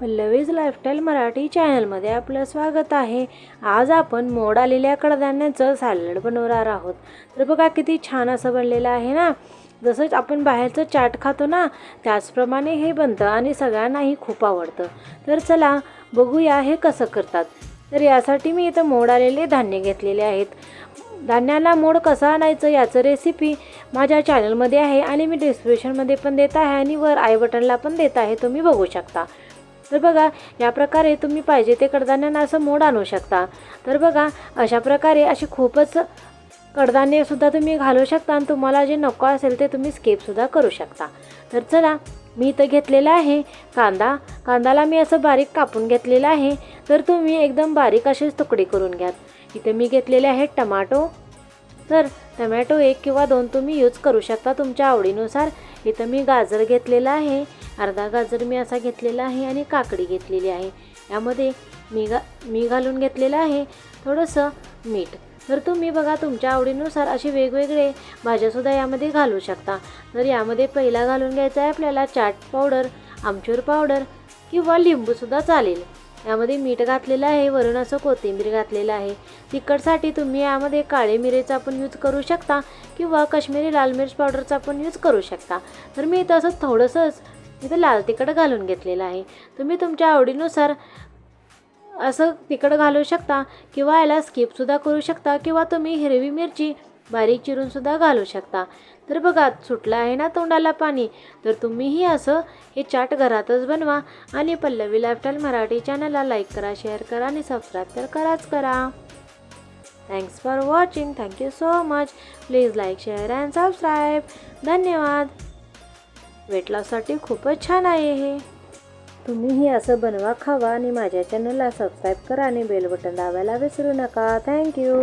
Pallavi's lifestyle Marathi चॅनलमध्ये आपलं स्वागत आहे. आज आपण मोड आलेल्या कडधान्याचं सॅलड बनवणार आहोत. तर बघा किती छान असं बनलेलं आहे ना? जसं आपण बाहेरचं चाट खातो ना त्याचप्रमाणे हे बनतं आणि सगळ्यांनाही खूप आवडतं. तर चला बघूया हे कसं करतात. तर यासाठी मी इथं मोड आलेले धान्य घेतलेले आहेत. धान्याला मोड कसा आणायचं याचं रेसिपी माझ्या चॅनलमध्ये आहे आणि मी डिस्क्रिप्शनमध्ये पण देत आहे आणि वर आय बटनला पण देत आहे तुम्ही बघू शकता. तर बघा या प्रकारे तुम्ही पाहिजे ते कडधान्यांना असं मोड आणू शकता. तर बघा अशा प्रकारे अशी खूपच कडधान्यसुद्धा तुम्ही घालू शकता आणि तुम्हाला जे नको असेल ते तुम्ही स्केपसुद्धा करू शकता. तर चला मी इथं घेतलेला आहे कांदा. कांदाला मी असं बारीक कापून घेतलेला आहे. तर तुम्ही एकदम बारीक असेच तुकडे करून घ्या इथे मी घेतलेले आहेत टमाटो. तर टमॅटो एक किंवा दोन तुम्ही यूज करू शकता तुमच्या आवडीनुसार. इथं मी गाजर घेतलेला आहे अर्धा गाजर मी असा घेतलेला आहे आणि काकडी घेतलेली आहे. यामध्ये मी घा मी घालून घेतलेलं आहे थोडंसं मीठ. तर तुम्ही बघा तुमच्या आवडीनुसार असे वेगवेगळे भाज्यासुद्धा यामध्ये घालू शकता. तर यामध्ये पहिला घालून घ्यायचा आहे आपल्याला चाट पावडर आमचूर पावडर किंवा लिंबूसुद्धा चालेल. यामध्ये मीठ घातलेलं आहे वरून असं कोथिंबीर घातलेलं आहे. तिखटसाठी तुम्ही यामध्ये काळे मिरेचा पण यूज करू शकता किंवा काश्मीरी लाल मिर्च पावडरचा पण यूज करू शकता. तर मी इथं असं थोडंसंच इथं लाल तिखट घालून घेतलेलं आहे. तुम्ही तुमच्या आवडीनुसार असं तिखट घालू शकता किंवा याला स्किपसुद्धा करू शकता किंवा तुम्ही हिरवी मिरची बारीक चिरूनसुद्धा घालू शकता. तर बघा सुटलं आहे ना तोंडाला पाणी तर तुम्हीही असं हे चाट घरातच बनवा आणि पल्लवी लाईफस्टाईल मराठी चॅनलला लाईक करा शेअर करा आणि सबस्क्राईब तर कराच करा. Thanks for watching thank you so much please like share and subscribe धन्यवाद. वेट लॉससाठी खूपच छान आहे हे. तुम्हीही असं बनवा खावा आणि माझ्या चॅनलला सबस्क्राईब करा आणि बेल बटन दाबायला विसरू नका. थँक्यू